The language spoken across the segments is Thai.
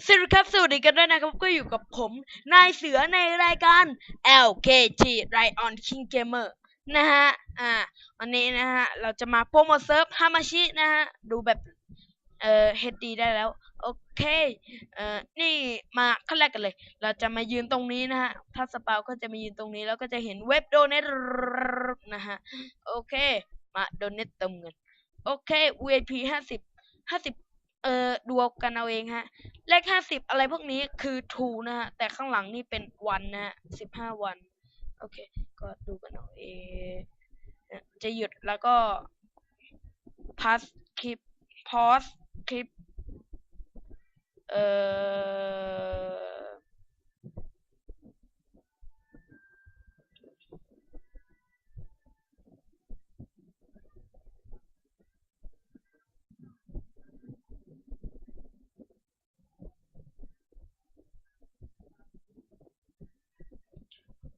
สวัสดีครับ สวัสดีกันด้วยนะครับ ก็อยู่กับผม นายเสือในรายการ LKT Lion King Gamer นะฮะ อ่า วันนี้นะฮะ เราจะมาโปรโมทเซิร์ฟฮามาชินะฮะ ดูแบบ เอ่อ HD ได้แล้ว โอเค เอ่อ นี่มาขั้นแรกกันเลย เราจะมายืนตรงนี้นะฮะ ถ้าสปาวก็จะมายืนตรงนี้ แล้วก็จะเห็นเว็บโดเนทนะฮะ โอเค มาโดเนทเติมเงิน โอเค VIP ห้าสิบห้าสิบ เอ่อดูกันเอาเองฮะ เลขห้าสิบอะไรพวกนี้คือ two นะฮะ แต่ข้างหลังนี่เป็นวันนะฮะสิบห้าวัน โอเค ก็ดูกันเอาเองจะหยุดแล้วก็ pass คลิป pause คลิป เอ่อ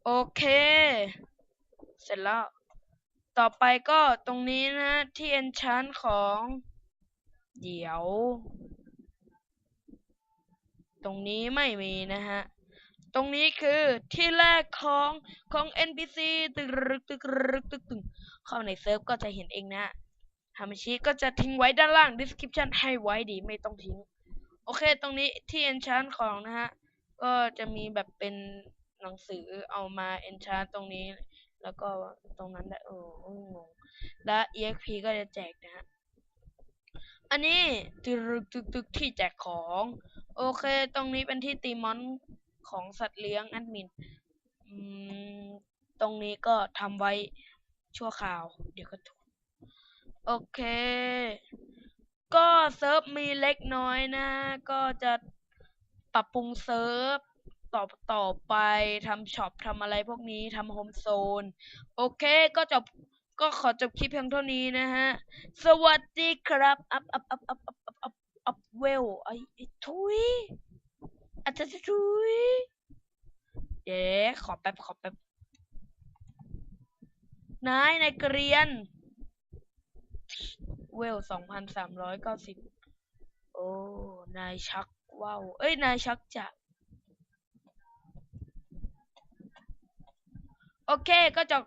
โอเค เสร็จแล้ว ต่อไปก็ตรงนี้นะ ที่ enchant ของ เดี๋ยว ตรงนี้ไม่มีนะฮะ ตรงนี้คือที่แรกของของ NPC ตึกรึกตึกรึกตึกตึงเข้าในเซิร์ฟก็จะเห็นเองนะฮามิชิก็จะทิ้งไว้ด้านล่าง description ให้ไว้ดีไม่ต้องทิ้ง โอเค ตรงนี้ที่ enchant ของนะฮะ ก็จะมีแบบเป็น หนังสือเอามา enchant ตรงนี้ แล้วก็ตรงนั้นได้โอ้โอ้งงและ exp ก็จะแจกนะฮะอันนี้ตึกตึกตึกที่แจกของ โอเค ตรงนี้เป็นที่ตีมอนของสัตว์เลี้ยงแอดมินมตรงนี้ก็ทำไว้ชั่วคราว เดี๋ยวก็ถูกโอเค ก็เซิร์ฟมีเล็กน้อยนะ ก็จะปรับปรุงเซิร์ฟ ต่อต่อไปทำช็อปทำอะไรพวกนี้ทำโฮมโซน โอเคก็จบก็ขอจบคลิปเพียงเท่านี้นะฮะ สวัสดีครับ อัพอัพอัพอัพอัพอัพอัพเวลไอ้ทุยอาจจะทุยเย้ขอแป๊บขอแป๊บนายนายเกรียน เวลสองพันสามร้อยเก้าสิบโอ้ นายชักว้าว เอ้ย นายชักจะ โอเค ก็จบ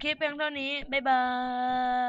คลิปเพียงเท่านี้ บ๊ายบาย